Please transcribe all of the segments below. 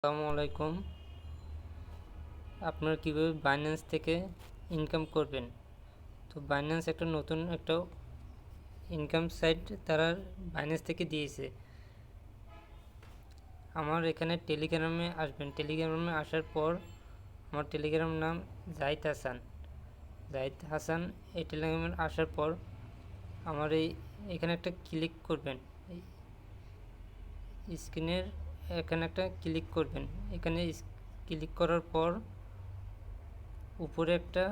আসসালামু আলাইকুম। আপনারা কীভাবে বাইন্যান্স থেকে ইনকাম করবেন? তো বাইন্যান্স একটা নতুন একটা ইনকাম সাইট তারা বাইন্যান্স থেকে দিয়েছে। আমার এখানে টেলিগ্রামে আসবেন। টেলিগ্রামে আসার পর আমার টেলিগ্রাম নাম জাহিদ হাসান জাহিদ হাসান এই টেলিগ্রামে আসার পর আমার এই এখানে একটা ক্লিক করবেন। স্ক্রিনের এখানে একটা ক্লিক করবেন। এখানে ক্লিক করার পর উপরে একটা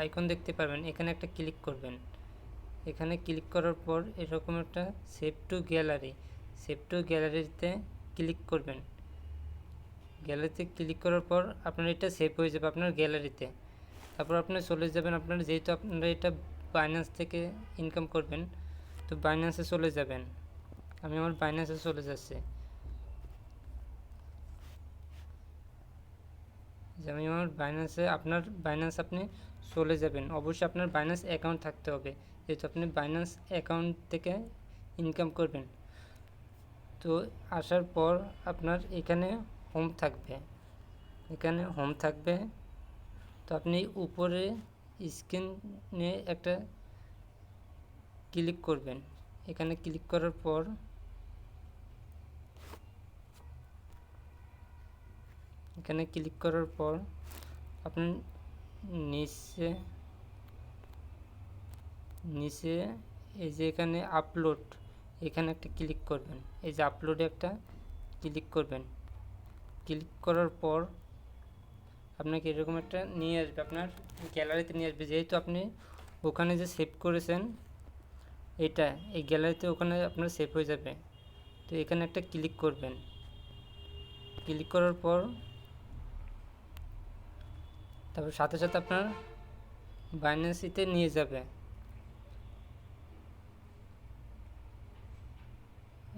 আইকন দেখতে পারবেন। এখানে একটা ক্লিক করবেন। এখানে ক্লিক করার পর এরকম একটা save to gallery. Save to গ্যালারিতে ক্লিক করবেন। গ্যালারিতে ক্লিক করার পর আপনার এটা সেভ হয়ে যাবে আপনার গ্যালারিতে। তারপর আপনি চলে যাবেন আপনার যেহেতু আপনারা এটা বাইন্যান্স থেকে ইনকাম করবেন, তো বাইন্যান্সে চলে যাবেন। আমি আমার বাইন্যান্সে চলে যাচ্ছি। আমি আমার বাইন্যান্সে আপনার বাইন্যান্স আপনি চলে যাবেন। অবশ্যই আপনার বাইন্যান্স অ্যাকাউন্ট থাকতে হবে। যেহেতু আপনি বাইন্যান্স অ্যাকাউন্ট থেকে ইনকাম করবেন। তো আসার পর আপনার এখানে হোম থাকবে। এখানে হোম থাকবে। তো আপনি উপরে স্ক্রিনে একটা ক্লিক করবেন। এখানে ক্লিক করার পর এখানে ক্লিক করার পর আপনি নিচে নিচে এই যে এখানে আপলোড এখানে একটা ক্লিক করবেন। এই যে আপলোডে একটা ক্লিক করবেন। ক্লিক করার পর আপনাকে এরকম একটা নিয়ে আসবে, আপনার গ্যালারিতে নিয়ে আসবে। যেহেতু আপনি ওখানে যে সেভ করেছেন, এটা, এই গ্যালারিতে ওখানে আপনার সেভ হয়ে যাবে। তো এখানে একটা ক্লিক করবেন। ক্লিক করার পর তারপর সাথে সাথে আপনার বাইন্যান্সিতে নিয়ে যাবে।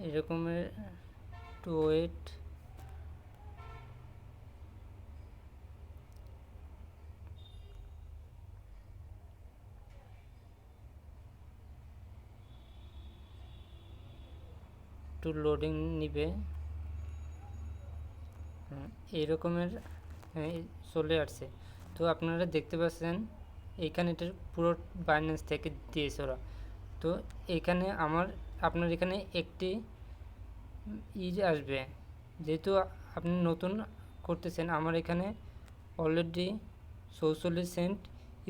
এরকমের টু ওয়েট একটু লোডিং নিবে। এই রকমের চলে আসছে। তো আপনারা দেখতে পাচ্ছেন এইখানে এটা পুরো বাইন্যান্স থেকে দিয়েছে ওরা। তো এখানে আমার, আপনার এখানে একটি ইজ আসবে। যেহেতু আপনি নতুন করতেছেন, আমার এখানে অলরেডি চৌচল্লিশ সেন্ট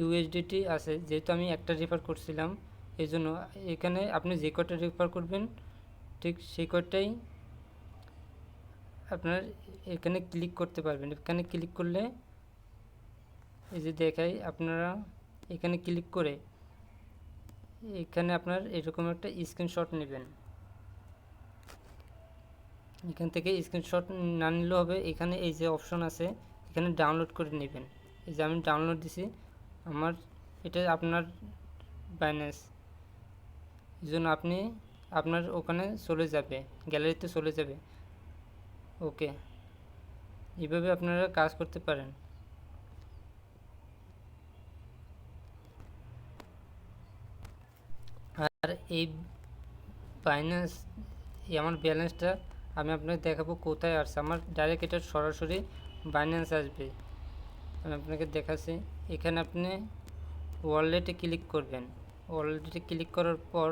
ইউএসডিটি আছে। যেহেতু আমি একটা রেফার করছিলাম, এই জন্য এখানে আপনি যে কটা রেফার করবেন, ঠিক সেই কটাই আপনার এখানে ক্লিক করতে পারবেন। এখানে ক্লিক করলে এই যে দেখাই, আপনারা এখানে ক্লিক করে এখানে আপনার এরকম একটা স্ক্রিনশট নেবেন। এখান থেকে স্ক্রিনশট না নিলেও হবে, এখানে এই যে অপশন আছে, এখানে ডাউনলোড করে নেবেন। এই যে আমি ডাউনলোড দিছি, আমার এটা আপনার বাইন্যান্স এই জন্য আপনি আপনার ওখানে চলে যাবে গ্যালারিতে চলে যাবে। ওকে এইভাবে আপনারা কাজ করতে পারেন। এই বাইন্যান্স আমার ব্যালেন্সটা আমি আপনাকে দেখাবো কোথায় আসছে। আমার ডাইরেক্ট এটা সরাসরি বাইন্যান্স আসবে। আমি আপনাকে দেখাচ্ছি। এখানে আপনি ওয়ালেটে ক্লিক করবেন। ওয়ালেটে ক্লিক করার পর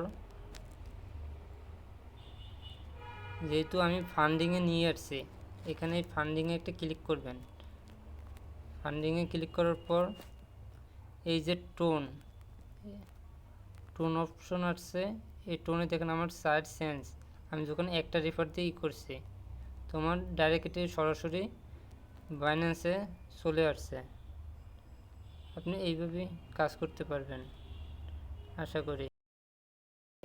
যেহেতু আমি ফান্ডিংয়ে নিয়ে আসছি, এখানে এই ফান্ডিংয়ে একটা ক্লিক করবেন। ফান্ডিংয়ে ক্লিক করার পর এই যে টোন টোন অপশন আসছে, এই টোনে দেখেন আমার সাইড সেন্স আমি যখন একটা রেফার ই করছি, তোমার ডাইরেক্ট সরাসরি বাইন্যান্সে চলে আসছে। আপনি এইভাবেই কাজ করতে পারবেন। আশা করি।